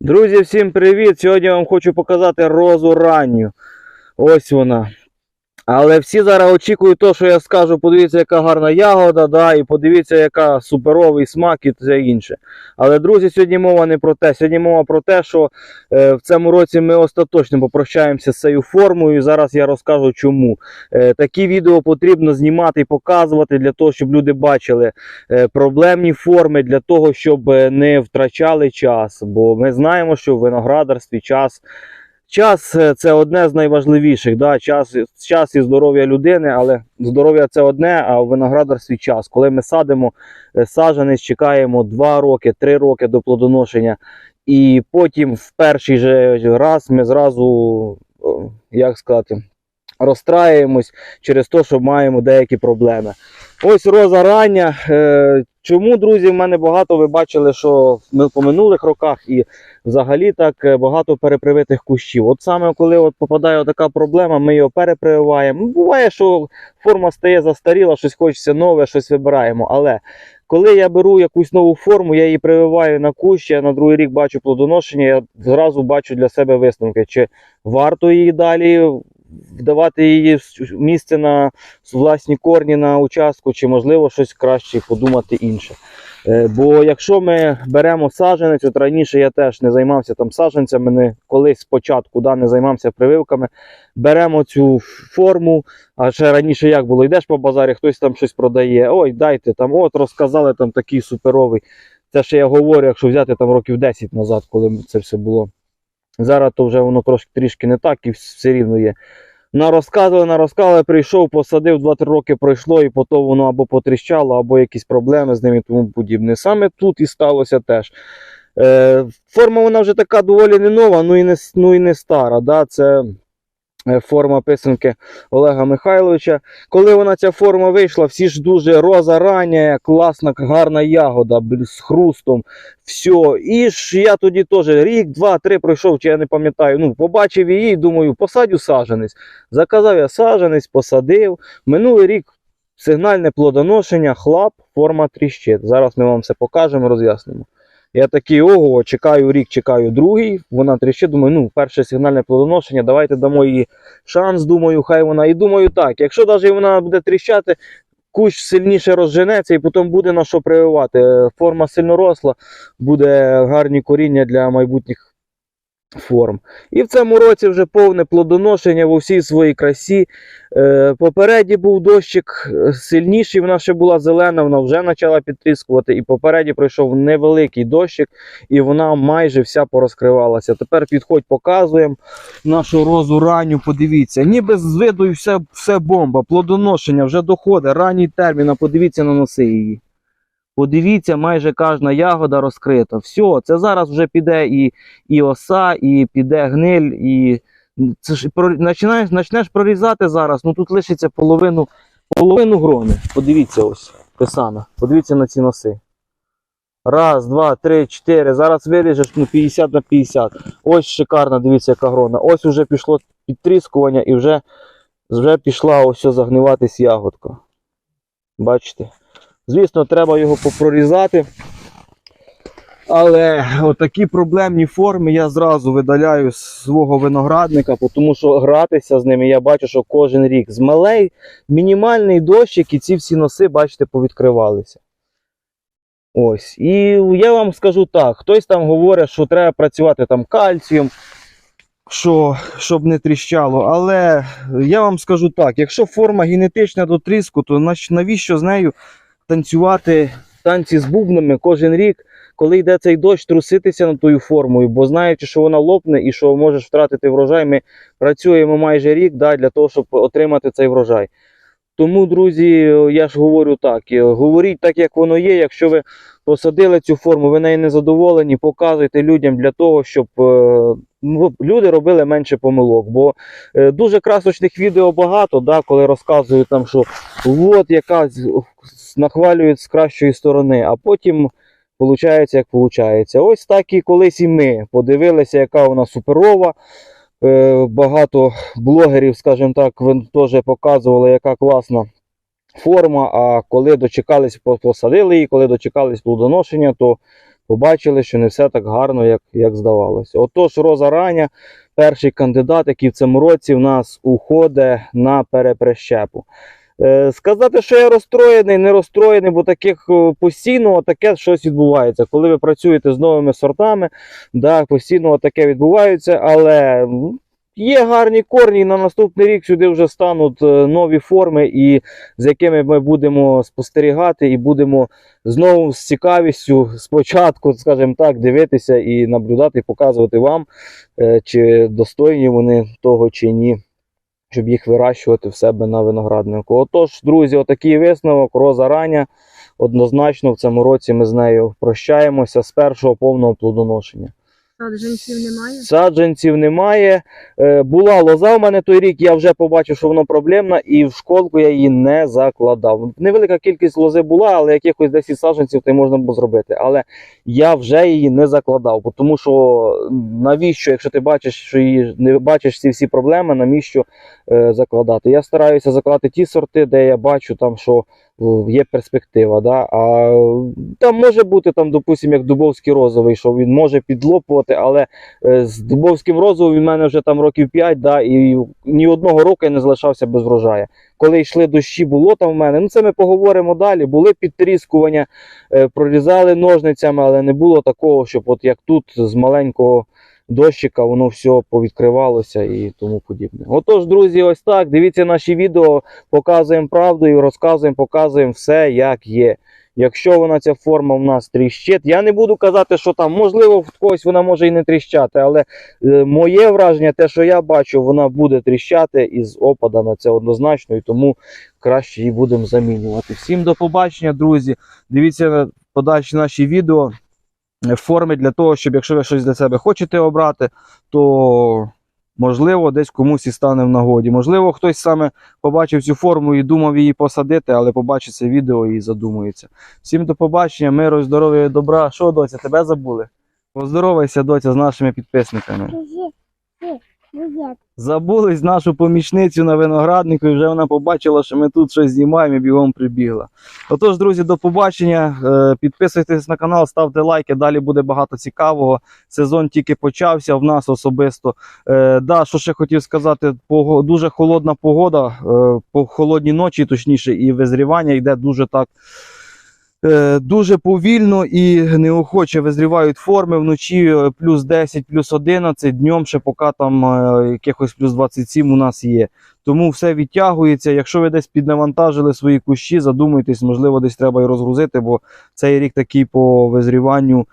Друзі, всім привіт! Сьогодні я вам хочу показати розу ранню. Ось вона. Але всі зараз очікують того, що я скажу, подивіться, яка гарна ягода, да, і подивіться, яка суперовий смак і все інше. Але, друзі, сьогодні мова не про те. Сьогодні мова про те, що е, в цьому році ми остаточно попрощаємося з цією формою. І зараз я розкажу чому. Е, такі відео потрібно знімати і показувати для того, щоб люди бачили е, проблемні форми, для того, щоб е, не втрачали час. Бо ми знаємо, що в виноградарстві час. Час е, це одне з найважливіших. Да? Час, час і здоров'я людини, але здоров'я це одне, а в виноградарстві час. Коли ми садимо е, саджанець, чекаємо 2 роки, 3 роки до плодоношення, і потім в перший же раз ми зразу, як сказати, розстраємось через те, що маємо деякі проблеми. Ось роза рання. Чому, друзі, в мене багато ви бачили, що ми по минулих роках і взагалі так е, багато перепривитих кущів. От саме коли от попадає така проблема, ми його перепрививаємо. Ну, Буває, що форма стає застаріла, щось хочеться нове, щось вибираємо. Але коли я беру якусь нову форму, я її прививаю на кущ, я на другий рік бачу плодоношення, я зразу бачу для себе висновки, чи варто її далі вдавати її місце на власні корні на участку, чи можливо щось краще подумати інше. Е, Бо якщо ми беремо саджанець, от раніше я теж не займався там саджанцями, не колись спочатку да, не займався прививками, беремо цю форму, а ще раніше як було, йдеш по базарі, хтось там щось продає, ой, дайте там, от розказали там такий суперовий. Це ще я говорю, якщо взяти там років 10 назад, коли це все було. Зараз то вже воно трошки трішки не так і все рівно є. Нарозказували, нарозказували, прийшов, посадив, 2-3 роки пройшло, і потім воно або потріщало, або якісь проблеми з ним і тому подібне. Саме тут і сталося теж. Е, форма вона вже така доволі не нова, ну і не, ну і не стара. Да? Це форма писанки Олега Михайловича. Коли вона ця форма вийшла, всі ж дуже роза рання, класна, гарна ягода з хрустом. Все. І ж я тоді теж рік, два, три пройшов, чи я не пам'ятаю. Ну, побачив її думаю, посадю саджанець. Заказав я саджанець, посадив. Минулий рік сигнальне плодоношення, хлап, форма тріщить. Зараз ми вам все покажемо, роз'яснимо. Я такий, ого, чекаю рік, чекаю другий. Вона тріщить. Думаю, ну, перше сигнальне плодоношення, давайте дамо їй шанс. Думаю, хай вона. І думаю, так, якщо навіть вона буде тріщати, кущ сильніше розженеться і потім буде на що прививати. Форма сильно росла, буде гарні коріння для майбутніх форм. І в цьому році вже повне плодоношення в усій своїй красі. Е, попереді був дощик е, сильніший, вона ще була зелена, вона вже почала підтріскувати. І попереді пройшов невеликий дощик, і вона майже вся порозкривалася. Тепер підходь, показуємо нашу розу ранню. Подивіться, ніби з виду і все, все бомба, плодоношення вже доходить, ранній термін, а подивіться на носи її. Подивіться, майже кожна ягода розкрита. Все, це зараз вже піде і, і оса, і піде гниль, і це ж починаєш, почнеш прорізати зараз, ну тут лишиться половину, половину грони. Подивіться ось, писана. Подивіться на ці носи. Раз, два, три, чотири. Зараз виріжеш ну, 50 на 50. Ось шикарна, дивіться, яка грона. Ось вже пішло підтріскування і вже, вже пішла ось загниватись ягодка. Бачите? Звісно, треба його попрорізати. Але отакі проблемні форми я зразу видаляю з свого виноградника, тому що гратися з ними я бачу, що кожен рік з малей мінімальний дощик і ці всі носи, бачите, повідкривалися. Ось. І я вам скажу так: хтось там говорить, що треба працювати там кальцієм, що, щоб не тріщало. Але я вам скажу так: якщо форма генетична до тріску, то навіщо з нею танцювати танці з бубнами кожен рік, коли йде цей дощ, труситися над тою формою, бо знаючи, що вона лопне і що можеш втратити врожай, ми працюємо майже рік да, для того, щоб отримати цей врожай. Тому, друзі, я ж говорю так: е, говоріть так, як воно є. Якщо ви посадили цю форму, ви нею не задоволені, показуйте людям для того, щоб е, ну, люди робили менше помилок. Бо е, дуже красочних відео багато, да, коли розказують там, що от яка з- нахвалюють з кращої сторони, а потім виходить, як виходить. Ось так і колись і ми подивилися, яка вона суперова. Е, Багато блогерів, скажімо так, теж показували, яка класна форма. А коли дочекались, посадили її, коли дочекались плодоношення, то побачили, що не все так гарно, як, як здавалося. Отож, Роза Раня, перший кандидат, який в цьому році в нас уходить на переприщепу. Е, Сказати, що я розстроєний, не розстроєний, бо таких постійно таке щось відбувається. Коли ви працюєте з новими сортами, да, постійно таке відбувається, але є гарні корні, і на наступний рік сюди вже стануть е, нові форми, і з якими ми будемо спостерігати і будемо знову з цікавістю спочатку, скажімо так, дивитися і наблюдати, показувати вам, е, чи достойні вони того чи ні щоб їх вирощувати в себе на винограднику. Отож, друзі, отакий висновок, роза рання. Однозначно в цьому році ми з нею прощаємося з першого повного плодоношення. Саджанців немає. Саджанців немає. Е, була лоза в мене той рік, я вже побачив, що воно проблемна, і в школку я її не закладав. Невелика кількість лози була, але якихось 10 саджанців то можна було зробити. Але я вже її не закладав, тому що навіщо, якщо ти бачиш, що її не бачиш ці всі проблеми, навіщо е, закладати? Я стараюся закладати ті сорти, де я бачу там, що є перспектива. Да? А там може бути там, допустимо, як Дубовський розовий, що він може підлопувати, але е, з Дубовським розовим він в мене вже там років 5, да, і ні одного року я не залишався без врожаю. Коли йшли дощі, було там в мене. Ну це ми поговоримо далі. Були підтріскування, е, прорізали ножницями, але не було такого, щоб от як тут з маленького дощика воно все повідкривалося і тому подібне. Отож, друзі, ось так. Дивіться наші відео, показуємо правду і розказуємо, показуємо все, як є. Якщо вона ця форма в нас тріщить, я не буду казати, що там, можливо, в когось вона може і не тріщати, але е, моє враження, те, що я бачу, вона буде тріщати із опадами, це однозначно, і тому краще її будемо замінювати. Всім до побачення, друзі. Дивіться подальші наші відео форми для того, щоб якщо ви щось для себе хочете обрати, то можливо десь комусь і стане в нагоді. Можливо, хтось саме побачив цю форму і думав її посадити, але побачить це відео і задумується. Всім до побачення, миру, здоров'я і добра. Що, доця, тебе забули? Поздоровайся, доця, з нашими підписниками. Забулись нашу помічницю на винограднику, і вже вона побачила, що ми тут щось знімаємо і бігом прибігла. Отож, друзі, до побачення. Е, Підписуйтесь на канал, ставте лайки. Далі буде багато цікавого. Сезон тільки почався в нас особисто. Е, да, що ще хотів сказати, дуже холодна погода, е, по холодній ночі, точніше, і визрівання йде дуже так. Е, Дуже повільно і неохоче визрівають форми вночі е, плюс 10, плюс 11, днем ще поки там е, якихось плюс 27 у нас є. Тому все відтягується. Якщо ви десь піднавантажили свої кущі, задумуйтесь, можливо, десь треба і розгрузити, бо цей рік такий по визріванню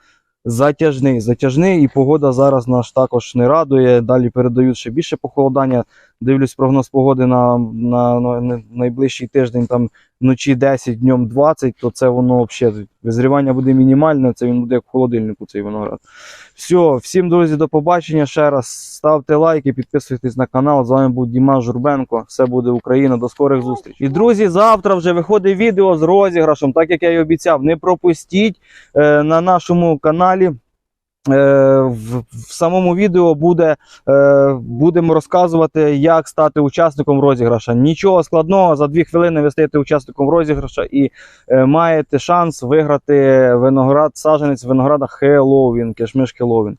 затяжний. Затяжний, і погода зараз нас також не радує. Далі передають ще більше похолодання. Дивлюсь прогноз погоди на, на, на найближчий тиждень, там вночі 10, днем 20, то це воно взагалі визрівання буде мінімальне, це він буде як в холодильнику цей виноград. Все, всім друзі, до побачення. Ще раз ставте лайки, підписуйтесь на канал. З вами був Діман Журбенко. Все буде Україна. До скорих зустрічей. І друзі, завтра вже виходить відео з розіграшем, так як я і обіцяв. Не пропустіть е, на нашому каналі. Е, в, самому відео буде, е, будемо розказувати, як стати учасником розіграша. Нічого складного, за дві хвилини ви стаєте учасником розіграша і е, маєте шанс виграти виноград, саджанець винограда Хеллоуін, кешмиш Хеллоуін.